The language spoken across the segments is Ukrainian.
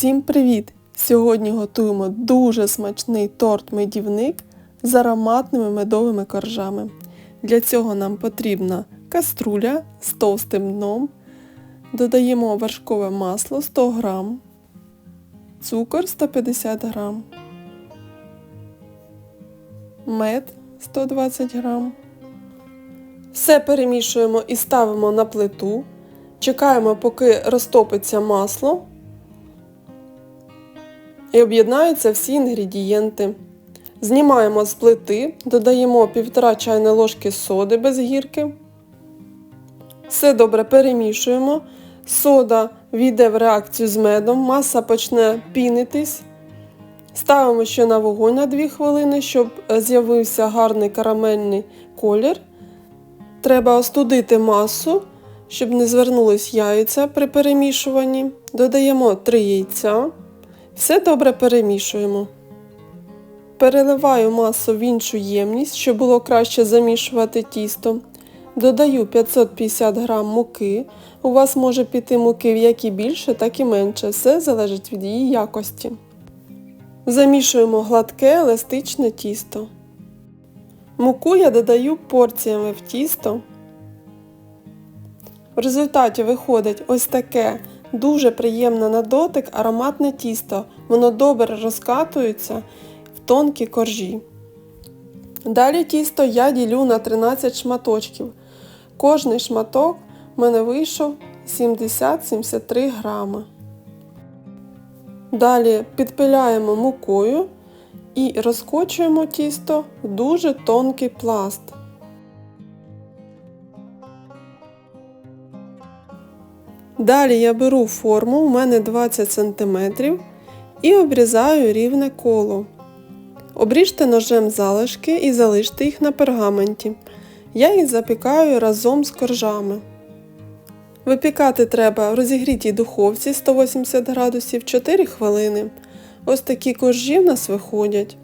Всім привіт! Сьогодні готуємо дуже смачний торт-медівник з ароматними медовими коржами. Для цього нам потрібна каструля з товстим дном. Додаємо вершкове масло 100 г, цукор 150 г, мед 120 г. Все перемішуємо і ставимо на плиту. Чекаємо, поки розтопиться масло і об'єднаються всі інгредієнти. Знімаємо з плити, додаємо 1,5 чайної ложки соди без гірки. Все добре перемішуємо. Сода війде в реакцію з медом, маса почне пінитись. Ставимо ще на вогонь на 2 хвилини, щоб з'явився гарний карамельний колір. Треба остудити масу, щоб не звернулись яйця при перемішуванні. Додаємо 3 яйця. Все добре перемішуємо. Переливаю масу в іншу ємність, щоб було краще замішувати тісто. Додаю 550 г муки. У вас може піти муки як і більше, так і менше. Все залежить від її якості. Замішуємо гладке еластичне тісто. Муку я додаю порціями в тісто. В результаті виходить ось таке дуже приємне на дотик ароматне тісто. Воно добре розкатується в тонкі коржі. Далі тісто я ділю на 13 шматочків. Кожний шматок в мене вийшов 70-73 грами. Далі підпиляємо мукою і розкочуємо тісто в дуже тонкий пласт. Далі я беру форму, у мене 20 см, і обрізаю рівне коло. Обріжте ножем залишки і залиште їх на пергаменті. Я їх запікаю разом з коржами. Випікати треба в розігрітій духовці 180 градусів 4 хвилини. Ось такі коржі в нас виходять.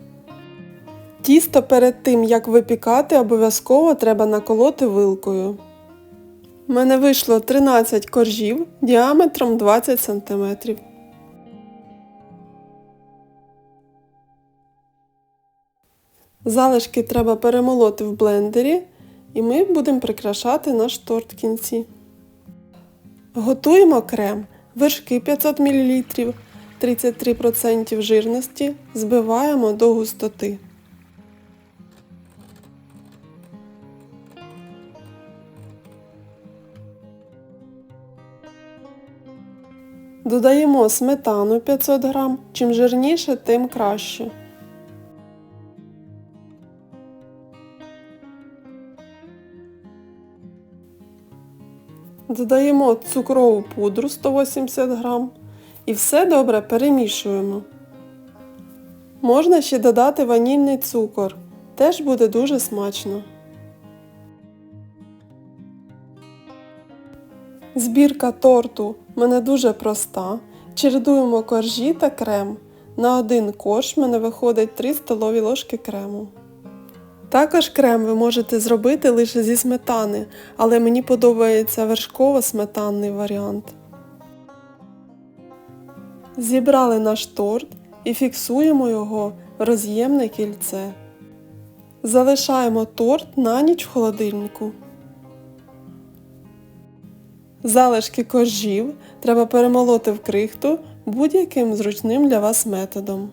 Тісто перед тим, як випікати, обов'язково треба наколоти вилкою. У мене вийшло 13 коржів діаметром 20 см. Залишки треба перемолоти в блендері і ми будемо прикрашати наш торт кінці. Готуємо крем, вершки 500 мл, 33% жирності, збиваємо до густоти. Додаємо сметану 500 г. Чим жирніше, тим краще. Додаємо цукрову пудру 180 г. І все добре перемішуємо. Можна ще додати ванільний цукор. Теж буде дуже смачно. Збірка торту мене дуже проста. Чередуємо коржі та крем. На один корж в мене виходить 3 столові ложки крему. Також крем ви можете зробити лише зі сметани, але мені подобається вершково-сметанний варіант. Зібрали наш торт і фіксуємо його в роз'ємне кільце. Залишаємо торт на ніч в холодильнику. Залишки коржів треба перемолоти в крихту будь-яким зручним для вас методом.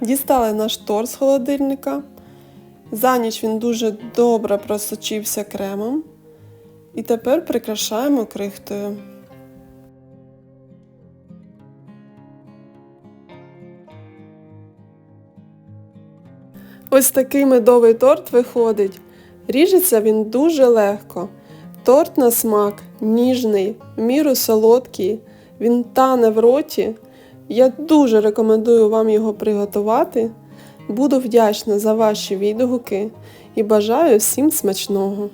Дістали наш торт з холодильника. За ніч він дуже добре просочився кремом. І тепер прикрашаємо крихтою. Ось такий медовий торт виходить. Ріжеться він дуже легко. Торт на смак ніжний, міру солодкий, він тане в роті. Я дуже рекомендую вам його приготувати. Буду вдячна за ваші відгуки і бажаю всім смачного!